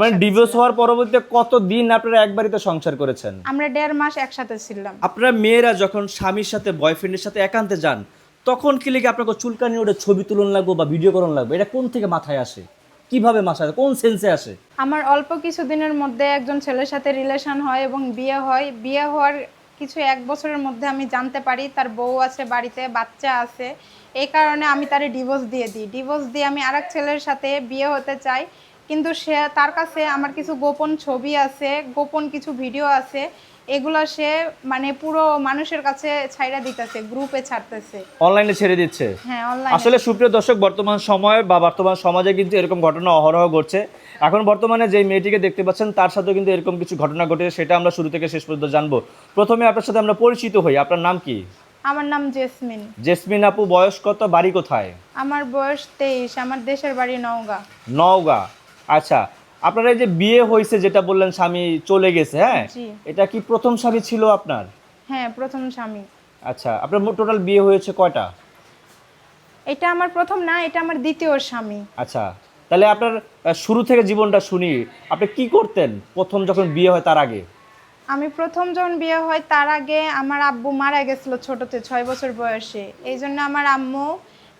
মানে ডিভোর্স হওয়ার পরবর্তীতে কত দিন আপনারা এক বাড়িতে সংসার করেছেন? আমরা দেড় মাস একসাথে ছিলাম। আপনারা মেয়েরা যখন স্বামীর সাথে বয়ফ্রেন্ডের সাথে একান্তে যান তখন কি লিখে আপনাকে চুলকানি ওটা ছবি তুলন লাগবে বা ভিডিও করন লাগবে? এটা কোন থেকে মাথায় আসে? কীভাবে মাথায়? কোন সেন্সে আসে? আমার অল্প কিছু দিনের মধ্যে একজন ছেলের সাথে রিলেশন হয় এবং বিয়ে হয়। বিয়ে হওয়ার কিছু এক বছরের মধ্যে আমি জানতে পারি তার বউ আছে বাড়িতে বাচ্চা আছে। এই কারণে আমি তারে ডিভোর্স দিয়ে দিই। ডিভোর্স দিয়ে আমি আরেক ছেলের সাথে বিয়ে হতে চাই। কিন্তু সে তার কাছে আমার কিছু গোপন ছবি আছে গোপন কিছু ভিডিও আছে এগুলো সে মানে পুরো মানুষের কাছে ছাইরা দিতেছে গ্রুপে ছাড়তেছে। অনলাইনে ছেড়ে দিচ্ছে? হ্যাঁ অনলাইন আসলে সুপ্রিয় দর্শক বর্তমান সময় বা বর্তমান সমাজে কিন্তু এরকম ঘটনা অহরহ ঘটছে। এখন বর্তমানে যে মেয়েটিকে দেখতে পাচ্ছেন তার সাথেও কিন্তু এরকম কিছু ঘটনা ঘটে সেটা আমরা শুরু থেকে শেষ পর্যন্ত জানব। প্রথমে আপনার সাথে আমরা পরিচিত হই আপনার নাম কি? আমার নাম জেসমিন। জেসমিন আপু বয়স কত বাড়ি কোথায়? আমার বয়স তেইশ আমার দেশের বাড়ি নওগাঁ। নওগাঁ। আচ্ছা আপনার এই যে বিয়ে হয়েছে যেটা বললেন স্বামী চলে গেছে হ্যাঁ? জি। এটা কি প্রথম স্বামী ছিল আপনার? হ্যাঁ প্রথম স্বামী। আচ্ছা আপনার টোটাল বিয়ে হয়েছে কয়টা? এটা আমার প্রথম না এটা আমার দ্বিতীয় স্বামী। আচ্ছা তাহলে আপনার আহ, শুরু থেকে জীবনটা শুনি আপনি কি করতেন প্রথম যখন বিয়ে হয় তার আগে? আমি প্রথম যখন বিয়ে হয় তার আগে আমার আব্বু মারা গেছিল ছোটতে ছয় বছর বয়সে। এই জন্য আমার আম্মু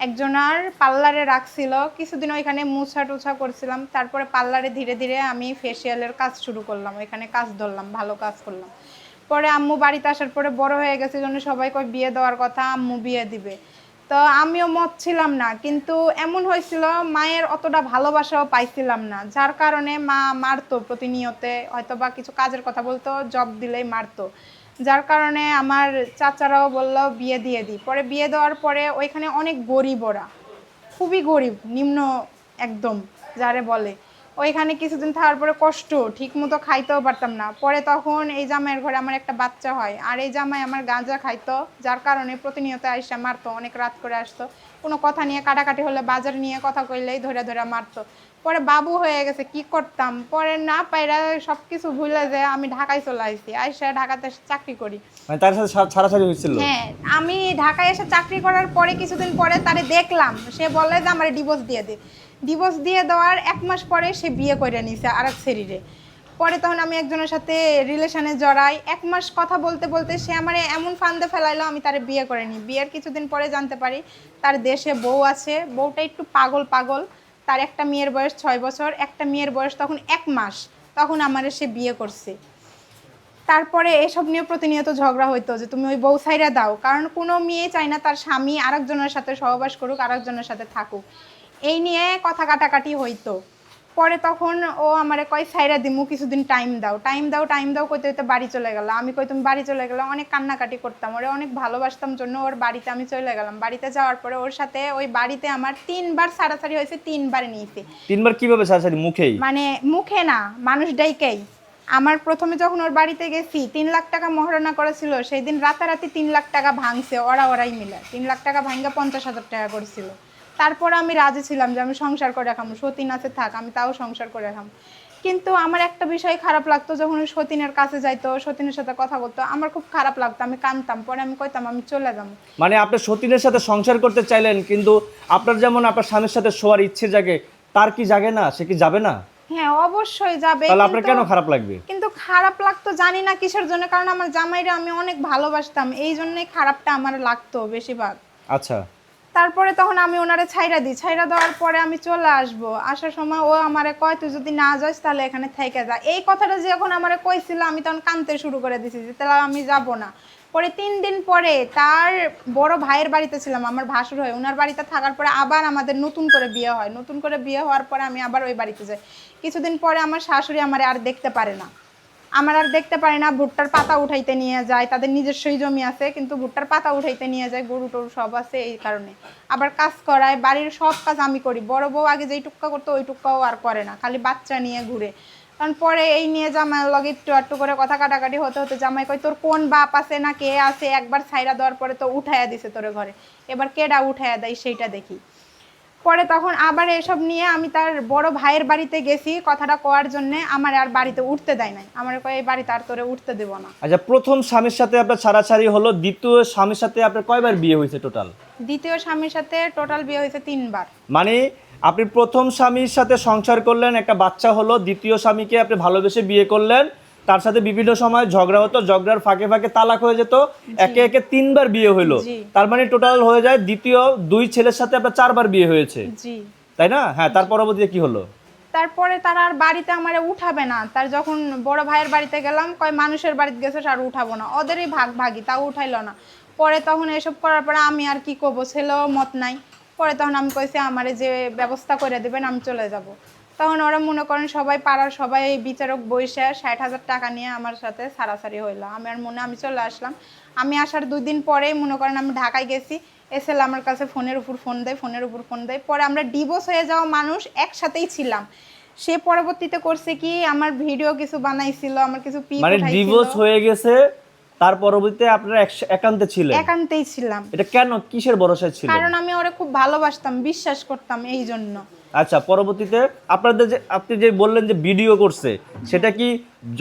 একজনার পার্লারে রাখছিল। কিছুদিন ওইখানে মুছা টুছা করছিলাম। তারপরে পার্লারে ধীরে ধীরে আমি ফেসিয়ালের কাজ শুরু করলাম। ওইখানে কাজ ধরলাম, ভালো কাজ করলাম। পরে আম্মু বাড়িতে আসার পরে বড় হয়ে গেছে, জন্য সবাই কয়, বিয়ে দেওয়ার কথা আম্মু বিয়ে দিবে। তো আমিও মত ছিলাম না, কিন্তু এমন হয়েছিল, মায়ের অতটা ভালোবাসাও পাইছিলাম না। যার কারণে মা মারতো প্রতিনিয়তে হয়তো বা কিছু কাজের কথা বলতো জব দিলেই মারতো। যার কারণে আমার চাচারাও বলল, বিয়ে দিয়ে দিই পরে বিয়ে দেওয়ার পরে ওইখানে অনেক গরিব ওরা। খুবই গরিব, নিম্ন একদম, যারে বলে। ওইখানে কিছুদিন থাকার পরে কষ্ট ঠিক মতো খাইতেও পারতাম না। পরে তখন এই জামাইয়ের ঘরে আমার একটা বাচ্চা হয়। আর এই জামাই আমার গাঁজা খাইতো, যার কারণে প্রতিনিয়ত আইসা মারতো, অনেক রাত করে আসতো। কোনো কথা নিয়ে কাটাকাটি হলে বাজার নিয়ে কথা কইলেই ধরে ধরে মারতো। পরে বাবু হয়ে গেছে কি করতাম? পরে না পাইরা সব কিছু ভুলে যে আমি ঢাকায় চলে আইসি আইসা ঢাকাতে চাকরি করি। মানে তার সাথে ছাড়াছাড়ি হয়েছিল? হ্যাঁ আমি ঢাকায় এসে চাকরি করার পরে কিছুদিন পরে তারে দেখলাম সে বলে যে আমার ডিভোর্স দিয়ে দে। ডিভোর্স দিয়ে দেওয়ার এক মাস পরে সে বিয়ে করে নিছে আর এক শরীরে পরে তখন আমি একজনের সাথে রিলেশনে জড়াই। এক মাস কথা বলতে বলতে সে আমার এমন ফান্দে ফেলাইলো, আমি তারে বিয়ে করে নিই। বিয়ের কিছুদিন পরে জানতে পারি, তার দেশে বউ আছে। বউটা একটু পাগল পাগল। তার একটা মেয়ের বয়স ছয় বছর। একটা মেয়ের বয়স তখন এক মাস। তখন আমারে সে বিয়ে করছে। তারপরে এসব নিয়ে প্রতিনিয়ত ঝগড়া হইতো যে, তুমি ওই বউ সাইরা দাও। কারণ কোনো মেয়ে চায় না তার স্বামী আরেকজনের সাথে সহবাস করুক, আরেকজনের সাথে থাকুক। এই নিয়ে কথা কাটাকাটি হইতো। পরে তখন ও আমারে কয় সাইরা দিমু কিছুদিন টাইম দাও। টাইম দাও টাইম দাও কইতে হইতে বাড়ি চলে গেল। আমি কই তুমি বাড়ি চলে গেলে অনেক কান্নাকাটি করতাম ওরে অনেক ভালোবাসতাম জন্য ওর বাড়িতে আমি চলে গেলাম। বাড়িতে যাওয়ার পরে ওর সাথে ওই বাড়িতে আমার তিনবার সারাসারি হয়েছে তিনবার নিয়েছে। তিনবার কীভাবে ছাড়াছাড়ি? মুখেই? মানে মুখে না মানুষ ডাইকেই আমার প্রথমে যখন ওর বাড়িতে গেছি তিন লাখ টাকা মহারণা করেছিল সেই দিন রাতারাতি তিন লাখ টাকা ভাঙছে ওরা ওরাই মিলে। তিন লাখ টাকা ভাঙ্গা পঞ্চাশ হাজার টাকা করেছিল। তারপর আমি রাজি ছিলাম যে আমি সংসার করে রাখাম সতীন আছে থাক আমি তাও সংসার করে রাখাম। কিন্তু আমার একটা বিষয় খারাপ লাগতো যখন সতীনের কাছে যাইতো সতীনের সাথে কথা বলতো আমার খুব খারাপ লাগতো আমি কানতাম পরে আমি কইতাম আমি চলে যাব। মানে আপনি সতীনের সাথে সংসার করতে চাইলেন কিন্তু আপনার যেমন আপনার স্বামীর সাথে শোয়ার ইচ্ছে জাগে তার কি জাগে না? সে কি যাবে না? হ্যাঁ অবশ্যই যাবে তাহলে আপনার কেন খারাপ লাগবে? কিন্তু খারাপ লাগতো জানি না কিসের জন্য কারণ আমার জামাইরা আমি অনেক ভালোবাসতাম এই জন্যই খারাপটা আমার লাগতো বেশিরভাগ। আচ্ছা। তারপরে তখন আমি ওনারে ছাইরা দিই। ছাইরা দেওয়ার পরে আমি চলে আসব। আসার সময় ও আমারে কয়, তুই যদি না যাস তাহলে এখানে থেকে যা। এই কথাটা যখন আমারে কইছিল, আমি তখন কানতে শুরু করে দিছি যে, তাহলে আমি যাব না। পরে তিন দিন পরে তার বড় ভাইয়ের বাড়িতে ছিলাম, আমার ভাসুর হয়। ওনার বাড়িতে থাকার পরে আবার আমাদের নতুন করে বিয়ে হয়। নতুন করে বিয়ে হওয়ার পরে আমি আবার ওই বাড়িতে যাই। কিছুদিন পরে আমার শাশুড়ি আমার আর দেখতে পারে না। আমার আর দেখতে পারি না, ভুট্টার পাতা উঠাইতে নিয়ে যায়, তাদের নিজস্বই জমি আছে, কিন্তু ভুট্টার পাতা উঠাইতে নিয়ে যায়, গরু টরু সব আছে এই কারণে। আবার কাজ করায়, বাড়ির সব কাজ আমি করি, বড় বউ আগে যেই টুক্কা করতো, ওই টুক্কাও আর করে না, খালি বাচ্চা নিয়ে ঘুরে। কারণ পরে এই নিয়ে জামাইয়ের লগে একটু একটু করে কথা কাটাকাটি হতে হতে জামাই কই তোর কোন বাপ আছে না কে আছে? একবার ছাইরা দেওয়ার পরে তো উঠাইয়া দিছে তোর ঘরে। এবার কেডা উঠাইয়া দেয় সেইটা দেখি। পরে তখন আবার এসব নিয়ে আমি তার বড় ভাইয়ের বাড়িতে গেছি কথাটা কোয়ার জন্য আমার আর বাড়িতে উঠতে দেয় নাই। আমার কয় এই বাড়িতে আর তোরে উঠতে দেব না। আচ্ছা প্রথম স্বামীর সাথে আপনার ছাড়াছাড়ি হলো দ্বিতীয় স্বামীর সাথে আপনার কয়বার বিয়ে হয়েছে টোটাল দ্বিতীয় স্বামীর সাথে টোটাল বিয়ে হয়েছে তিনবার। মানে আপনি প্রথম স্বামীর সাথে সংসার করলেন একটা বাচ্চা হলো দ্বিতীয় স্বামীকে আপনি ভালোবেসে বিয়ে করলেন তার সাথে বিভিন্ন সময় ঝগড়া হতো ঝগড়ার ফাঁকে ফাঁকে তালাক হয়ে যেত। একে একে তিনবার বিয়ে হলো তার মানে টোটাল হয়ে যায় দ্বিতীয় দুই ছেলের সাথে আপনার চারবার বিয়ে হয়েছে। তাই না? হ্যাঁ তার পরবর্তীতে কি হলো? তারপরে তারা আর বাড়িতে আমারে উঠাবে না। তার যখন বড় ভাইয়ের বাড়িতে গেলাম কয় মানুষের বাড়িতে গেছে আর উঠাবো না। ওদেরই ভাগ ভাগি তাও উঠাইলো না। পরে তখন এসব করার পরে আমি আর কি করব? ছেলেও মত নাই। পরে তখন আমি কইছি আমারে যে ব্যবস্থা করে দেবেন আমি চলে যাব। তখন ওরা মনে করেন সবাই পাড়ার সবাই বিচারক বৈশে ষাট হাজার টাকা নিয়ে আমার সাথে সারাসারি হইল। আমি আর মনে আমি চলে আসলাম। আমি আসার দুই দিন পরেই মনে করেন আমি ঢাকায় গেছি। এসএল আমার কাছে ফোনের উপর ফোন দেয় ফোনের উপর ফোন দেয়। পরে আমরা ডিভোর্স হয়ে যাওয়া মানুষ একসাথেই ছিলাম। সে পরবর্তীতে করছে কি আমার ভিডিও কিছু বানাইছিল আমার কিছু পিক মানে ডিভোর্স হয়ে গেছে তার পরবর্তীতে আপনারা এক- একান্তে ছিলেন? একান্তেই ছিলাম। এটা কেন কিসের ভরসায় ছিলেন? কারণ আমি ওরে খুব ভালোবাসতাম বিশ্বাস করতাম এই জন্য। আচ্ছা পরবর্তীতে আপনাদের যে আপনি যে বললেন যে ভিডিও করছে সেটা কি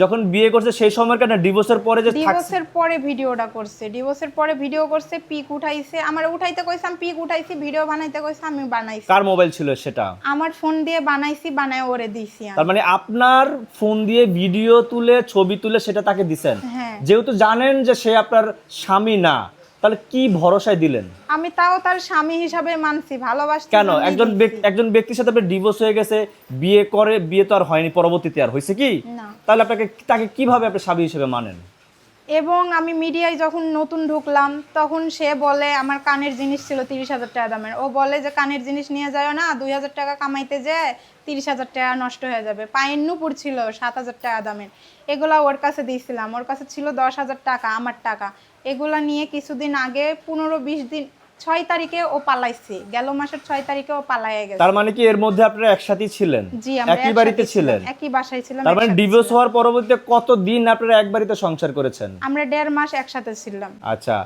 যখন বিয়ে করছে সেই সময়কার না ডিভোর্সের পরে যে ডিভোর্সের পরে ভিডিওটা করছে। ডিভোর্সের পরে ভিডিও করছে পিক উঠাইছে আমার উঠাইতে কইছে আমি পিক উঠাইছি ভিডিও বানাইতে কইছে আমি বানাইছি। কার মোবাইল ছিল সেটা? আমার ফোন দিয়ে বানাইছি বানায় ওরে দিছি আমি। তার মানে আপনার ফোন দিয়ে ভিডিও তুলে ছবি তুলে সেটা তাকে দিছেন। হ্যাঁ। যেহেতু জানেন যে সে আপনার স্বামী না তাহলে কি ভরসায় দিলেন? আমি তাও তার স্বামী হিসাবে মানছি ভালোবাসি কেন? একজন একজন ব্যক্তির সাথে আপনার ডিভোর্স হয়ে গেছে বিয়ে করে বিয়ে তো আর হয়নি পরবর্তীতে আর হয়েছে কি? তাহলে আপনাকে তাকে কীভাবে আপনি স্বামী হিসেবে মানেন? এবং আমি মিডিয়ায় যখন নতুন ঢুকলাম, তখন সে বলে, আমার কানের জিনিস ছিল তিরিশ হাজার টাকা দামের। ও বলে যে, কানের জিনিস নিয়ে যায় না, দুই হাজার টাকা কামাইতে যায় তিরিশ হাজার টাকা নষ্ট হয়ে যাবে। পায়ের নুপুর ছিল সাত হাজার টাকা দামের। এগুলা ওর কাছে দিয়েছিলাম। ওর কাছে ছিল দশ হাজার টাকা, আমার টাকা। এগুলা নিয়ে কিছুদিন আগে পনেরো, বিশ দিন ছয় তারিখে ও পালাইছে। গেল মাসের ছয় তারিখে ও পালাইয়া গেছে। তার মানে কি এর মধ্যে আপনারা একসাথে ছিলেন? জি আমরা একই বাড়িতে ছিলেন? একই বাসায় ছিলাম তার মানে ডিভোর্স হওয়ার পরবর্তীতে কত দিন আপনারা এক বাড়িতে সংসার করেছেন? আমরা দেড় মাস একসাথে ছিলাম। আচ্ছা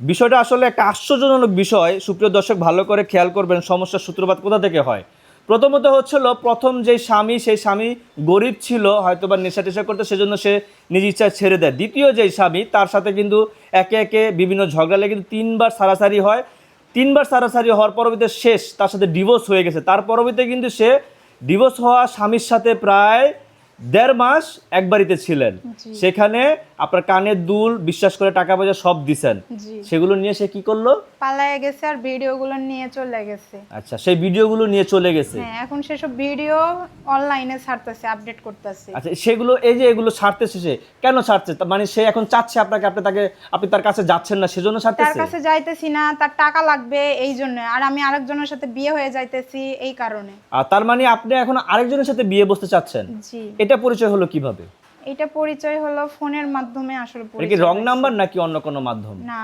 বিষয়টা আসলে একটা আশ্চর্যজনক বিষয়। সুপ্রিয় দর্শক ভালো করে খেয়াল করবেন সমস্যার সূত্রপাত কোথা থেকে হয়? প্রথমত হচ্ছিল প্রথম যে স্বামী সেই স্বামী গরিব ছিল হয়তো বা নেশা টেশা করতে সেজন্য সে নিজ ইচ্ছায় ছেড়ে দেয়। দ্বিতীয় যে স্বামী তার সাথে কিন্তু একে একে বিভিন্ন ঝগড়া লেগে কিন্তু তিনবার সারাসারি হয়। তিনবার সারাসারি হওয়ার পরবর্তীতে শেষ তার সাথে ডিভোর্স হয়ে গেছে। তার পরবর্তীতে কিন্তু সে ডিভোর্স হওয়া স্বামীর সাথে প্রায় দেড় মাস এক বাড়িতে ছিলেন। সেখানে আপনার কানের দুল বিশ্বাস করে টাকা পয়সা সব দিছেন। সেগুলো নিয়ে সে কি করল? পালায় গেছে আর ভিডিওগুলো নিয়ে চলে গেছে। আচ্ছা সেই ভিডিওগুলো নিয়ে চলে গেছে। হ্যাঁ এখন সেসব ভিডিও অনলাইনে ছাড়তেছে আপডেট করতেছে। আচ্ছা সেগুলো এই যে এগুলো ছাড়তেছে সে কেন ছাড়ছে? মানে সে এখন চাচ্ছে আপনাকে আপনি তাকে আপনি তার কাছে যাচ্ছেন না সেজন্য ছাড়তেছে? তার কাছে যাইতেছি না তার টাকা লাগবে এই জন্য। আর আমি আরেকজনের সাথে বিয়ে হয়ে যাইতেছি এই কারণে। আর তার মানে আপনি এখন আরেকজনের সাথে বিয়ে বসতে চাচ্ছেন? জি। এটা পরিচয় হলো কীভাবে? এটা পরিচয় হলো ফোনের মাধ্যমে আসলে পরিচয় কি রং নাম্বার নাকি অন্য কোনো মাধ্যম? না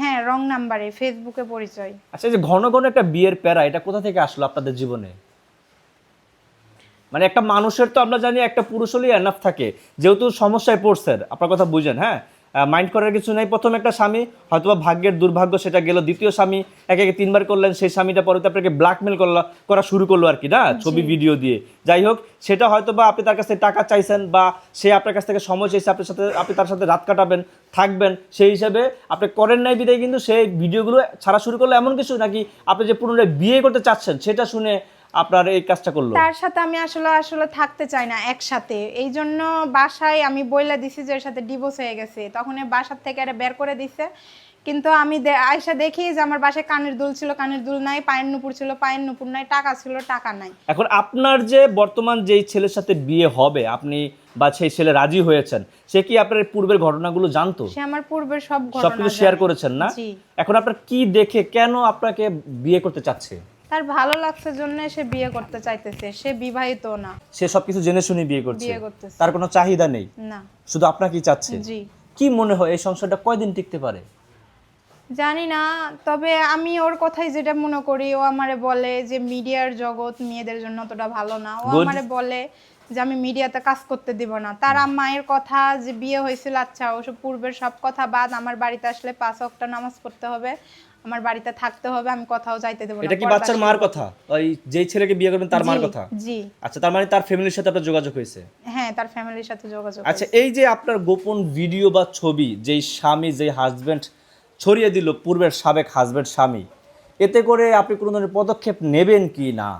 হ্যাঁ রং নাম্বারে ফেসবুকে পরিচয়। আচ্ছা যে ঘন ঘন একটা বিয়ের প্যারা এটা কোথা থেকে আসলো আপনাদের জীবনে? মানে একটা মানুষের তো আমরা জানি একটা পুরুষ হলেই এনাফ থাকে যেহেতু সমস্যায় পড়ছেন আপনার কথা বুঝেন হ্যাঁ? মাইন্ড করার কিছু নেই। প্রথম একটা স্বামী হয়তোবা ভাগ্যের দুর্ভাগ্য সেটা গেল দ্বিতীয় স্বামী। একে একে তিনবার করলেন সেই স্বামীটা পরে তো আপনাকে ব্ল্যাকমেল করলা করা শুরু করল আর কি না? ছবি ভিডিও দিয়ে। যাই হোক সেটা হয়তোবা আপনি তার কাছ থেকে টাকা চাইছেন বা সে আপনার কাছ থেকে সময় চাইছে আপনার সাথে আপনি তার সাথে রাত কাটাবেন থাকবেন সেই হিসাবে আপনি করেন নাই বিদায় কিন্তু সেই ভিডিওগুলো ছাড়া শুরু করল এমন কিছু? নাকি আপনি যে পুনরায় বিয়ে করতে চাচ্ছেন সেটা শুনে আপনার এই কাজটা করল? তার সাথে আমি আসলে আসলে থাকতে চাই না একসাথে। এই জন্য বাসায় আমি বইলা দিছি যে এর সাথে ডিভোর্স হয়ে গেছে। তখন বাসার থেকে আরে বের করে দিছে। কিন্তু আমি আয়সা দেখি যে আমার বাসায় কানের দুল ছিল কানের দুল নাই পায়ের নুপুর ছিল পায়ের নুপুর নাই টাকা ছিল টাকা নাই। এখন আপনার যে বর্তমান যেই ছেলের সাথে বিয়ে হবে আপনি বা সেই ছেলে রাজি হয়েছেন সে কি আপনার পূর্বের ঘটনাগুলো জানতো? সে আমার পূর্বের সব ঘটনা সবকিছু শেয়ার করেছেন না? এখন আপনার কি দেখে কেন আপনাকে বিয়ে করতে চাচ্ছে? তার ভালো লাগছে জন্য সে বিয়ে করতে চাইতেছে সে বিবাহিত না। সে সবকিছু জেনে শুনে বিয়ে করছে। বিয়ে করতেছে। তার কোনো চাহিদা নেই। না। শুধু আপনাকেই চাচ্ছে? জি। কি মনে হয় এই সংসারটা কয়দিন টিকতে পারে? জানি না তবে আমি ওর কথাই যেটা মনে করি ও আমারে বলে যে মিডিয়ার জগৎ মেয়েদের জন্য অতটা ভালো না। ও Good. আমারে বলে যে আমি মিডিয়াতে কাজ করতে দিব না। তার মায়ের কথা যে বিয়ে হয়েছিল আচ্ছা ওসব পূর্বের সব কথা বাদ আমার বাড়িতে আসলে পাঁচ ওয়াক্ত নামাজ পড়তে হবে। আমার বাড়িতে থাকতে হবে আমি কোথাও যাইতে দেবো না এটা কি বাচ্চার মার কথা? ওই যেই ছেলেকে বিয়ে করবেন তার মার কথা? জি। আচ্ছা তার মানে তার ফ্যামিলির সাথে আপনার যোগাযোগ হয়েছে? হ্যাঁ তার ফ্যামিলির সাথে যোগাযোগ আচ্ছা এই যে আপনার গোপন ভিডিও বা ছবি যেই স্বামী যেই হাজবেন্ড ছড়িয়ে দিল পূর্বের সাবেক হাজবেন্ড স্বামী এতে করে আপনি কোনো ধরনের পদক্ষেপ নেবেন কি না?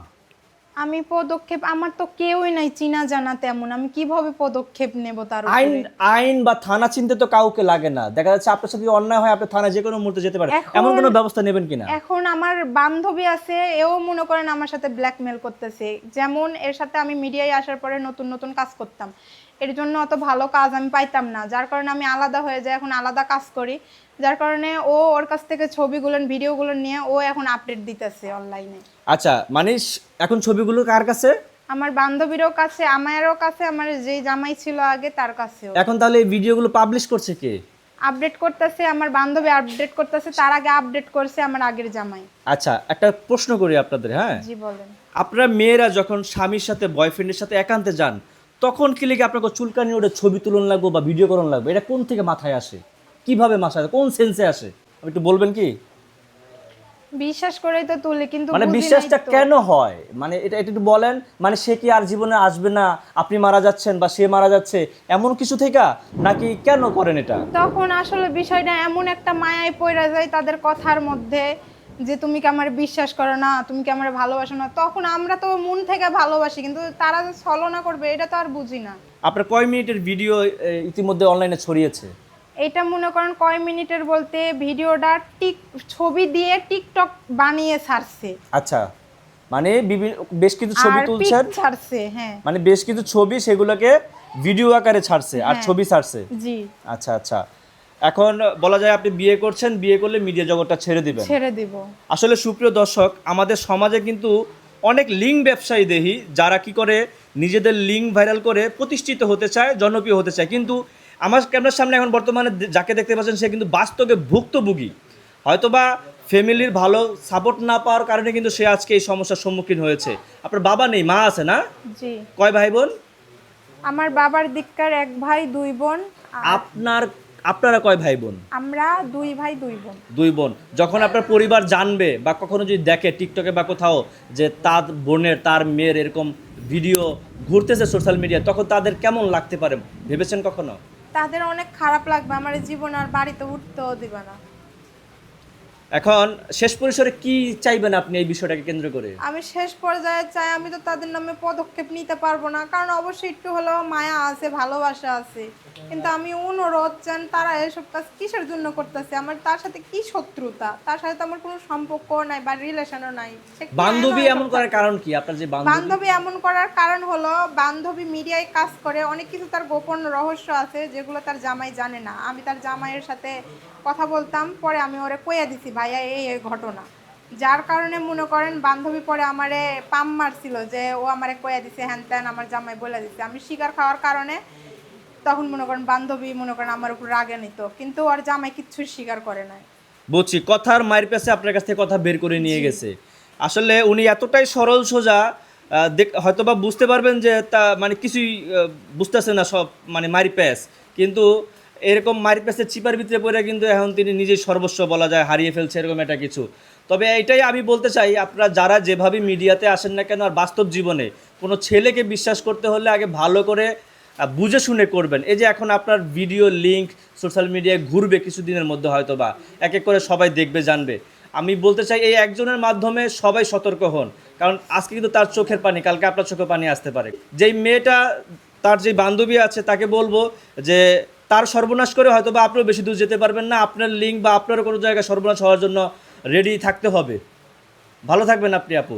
আমি পদক্ষেপ আমার তো কেউই নাই চিনা জানা তেমন। আমি কীভাবে পদক্ষেপ নেব তার আইন আইন বা থানা চিনতে তো কাউকে লাগে না। দেখা যাচ্ছে আপনার সাথে অন্যায় হয় আপনি থানা যে কোনো মুহূর্তে যেতে পারেন। এমন কোনো ব্যবস্থা নেবেন কিনা? এখন আমার বান্ধবী আছে এও মনে করেন আমার সাথে ব্ল্যাকমেল করতেছে। যেমন এর সাথে আমি মিডিয়ায় আসার পরে নতুন নতুন কাজ করতাম। এর জন্য অত ভালো কাজ আমি পাইতাম না। যার কারণে আমি আলাদা হয়ে যাই এখন আলাদা কাজ করি। যার কারণে ও ওর কাছ থেকে ছবিগুলো ভিডিওগুলো নিয়ে ও এখন আপডেট দিতেছে অনলাইনে আচ্ছা মানে এখন ছবিগুলো কার কাছে? আমার বান্ধবীরও কাছে আমারও কাছে আমার যেই জামাই ছিল আগে তার কাছেও। এখন তাহলে এই ভিডিওগুলো পাবলিশ করছে কে? আপডেট করতেছে আমার বান্ধবী আপডেট করতেছে তার আগে আপডেট করছে আমার আগের জামাই। আচ্ছা একটা প্রশ্ন করি আপনাদের হ্যাঁ? জি বলেন। আপনারা মেয়েরা যখন স্বামীর সাথে বয়ফ্রেন্ডের সাথে একান্তে যান তখন কি লিখে আপনাকে চুলকানি ওটা ছবি তুলন লাগবে বা ভিডিও করন লাগবে? এটা কোন থেকে মাথায় আসে? কীভাবে মাথায় আসে? কোন সেন্সে আসে? আপনি একটু বলবেন কি? বিশ্বাস করেই তো তুলি কিন্তু মানে বিশ্বাসটা কেন হয়? মানে এটা এটা একটু বলেন মানে সে কি আর জীবনে আসবে না? আপনি মারা যাচ্ছেন বা সে মারা যাচ্ছে এমন কিছু থেকে? নাকি কেন করেন এটা? তখন আসলে বিষয়টা এমন একটা মায়ায় পড়ে যায় তাদের কথার মধ্যে যে তুমি কি আমার বিশ্বাস করো না তুমি কি আমার ভালোবাসো না তখন আমরা তো মন থেকে ভালোবাসি কিন্তু তারা যে ছলনা করবে এটা তো আর বুঝি না। আপনার কয় মিনিটের ভিডিও ইতিমধ্যে অনলাইনে ছড়িয়েছে? এটা মনে করেন কয় মিনিটের বলতে ভিডিওটা টিক ছবি দিয়ে টিকটক বানিয়ে ছাড়ছে। আচ্ছা মানে বিভিন্ন বেশ কিছু ছবি আর তুলছেন? ছাড়ছে হ্যাঁ। মানে বেশ কিছু ছবি সেগুলোকে ভিডিও আকারে ছাড়ছে আর হ্যাঁ। ছবি ছাড়ছে? জি। আচ্ছা আচ্ছা। এখন বলা যায় আপনি বিয়ে করছেন বিয়ে করলে মিডিয়া জগৎটা ছেড়ে দিবেন। ছেড়ে দিব। আসলে সুপ্রিয় দর্শক আমাদের সমাজে কিন্তু অনেক লিঙ্ক ব্যবসায়ী দেখি যারা কি করে নিজেদের লিঙ্ক ভাইরাল করে প্রতিষ্ঠিত হতে চায় জনপ্রিয় হতে চায়। কিন্তু আমার ক্যামেরার সামনে এখন বর্তমানে যাকে দেখতে পাচ্ছেন সে কিন্তু বাস্তবে ভুক্তভোগী। হয়তোবা ফ্যামিলির ভালো সাপোর্ট না পাওয়ার কারণে কিন্তু সে আজকে এই সমস্যার সম্মুখীন হয়েছে। আপনার বাবা নেই মা আছে না? জি। কয় ভাই বোন? আমার বাবার দিককার এক ভাই দুই বোন। আপনার আপনারা কয় ভাই বোন? আমরা দুই ভাই দুই বোন। দুই বোন। যখন আপনার পরিবার জানবে বা কখনো যদি দেখে টিকটকে বা কোথাও যে তার বোনের তার মেয়ের এরকম ভিডিও ঘুরতেছে সোশ্যাল মিডিয়া তখন তাদের কেমন লাগতে পারে? ভেবেছেন কখনো? তাদের অনেক খারাপ লাগবে। আমার জীবন আর বাড়িতে উঠতেও দিবে না। এখন শেষ পরিসরে কি চাইবেন আপনি এই বিষয়টাকে কেন্দ্র করে? আমি শেষ পর্যায়ে চাই আমি তো তাদের নামে পদক্ষেপ নিতে পারব না। কারণ অবশ্যই একটু হলেও মায়া আছে ভালোবাসা আছে। কিন্তু আমি অনুরোধ চান তারা এসব কাজ কিসের জন্য করতেছে? আমার তার সাথে কি শত্রুতা? তার সাথে তো আমার কোনো সম্পর্ক নাই বা রিলেশনও নাই। বান্ধবী এমন করার কারণ কি? আপনার যে বান্ধবী বান্ধবী এমন করার কারণ হলো বান্ধবী মিডিয়ায় কাজ করে অনেক কিছু তার গোপন রহস্য আছে যেগুলো তার জামাই জানে না। আমি তার জামাইয়ের সাথে কথা বলতাম পরে আমি ওরে কইয়া দিছি ভাইয়া এই এই ঘটনা। যার কারণে মনে করেন বান্ধবী পরে আমারে পাম মারছিল যে ও আমারে কইয়া দিছে হ্যান ত্যান আমার জামাই বলে দিছে। আমি শিকার খাওয়ার কারণে তখন মনে করেন বান্ধবী মনে করেন আমার উপর রাগে নিত কিন্তু ওর জামাই কিচ্ছু স্বীকার করে নাই। বুঝছি কথার মায়ের পেছে আপনার কাছ থেকে কথা বের করে নিয়ে গেছে। আসলে উনি এতটাই সরল সোজা আহ, দেখ- হয়তোবা বুঝতে পারবেন যে তা মানে কিছুই বুঝতেছে না সব মানে মারি প্যাস কিন্তু এরকম মারি প্যাসের চিপার ভিতরে পড়ে কিন্তু এখন তিনি নিজেই সর্বস্ব বলা যায়, হারিয়ে ফেলছে এরকম একটা কিছু। তবে এটাই আমি বলতে চাই, আপনারা যারা যেভাবে মিডিয়াতে আসেন না কেন আর বাস্তব জীবনে কোনো ছেলেকে বিশ্বাস করতে হলে আগে ভালো করে বুঝে শুনে করবেন। এই যে এখন আপনার ভিডিও লিঙ্ক সোশ্যাল মিডিয়ায় ঘুরবে কিছুদিনের মধ্যে হয়তো বা এক এক করে সবাই দেখবে, জানবে। আমি বলতে চাই, এই একজনের মাধ্যমে সবাই সতর্ক হন, কারণ আজকে কিন্তু তার চোখের পানি, কালকে আপনার চোখে পানি আসতে পারে। যেই মেয়েটা, তার যে বান্ধবী আছে, তাকে বলব যে তার সর্বনাশ করে হয়তো বা আপনিও বেশি দূর যেতে পারবেন না। আপনার লিঙ্ক বা আপনারও কোনো জায়গায় সর্বনাশ হওয়ার জন্য রেডি থাকতে হবে। ভালো থাকবেন আপনি আপু।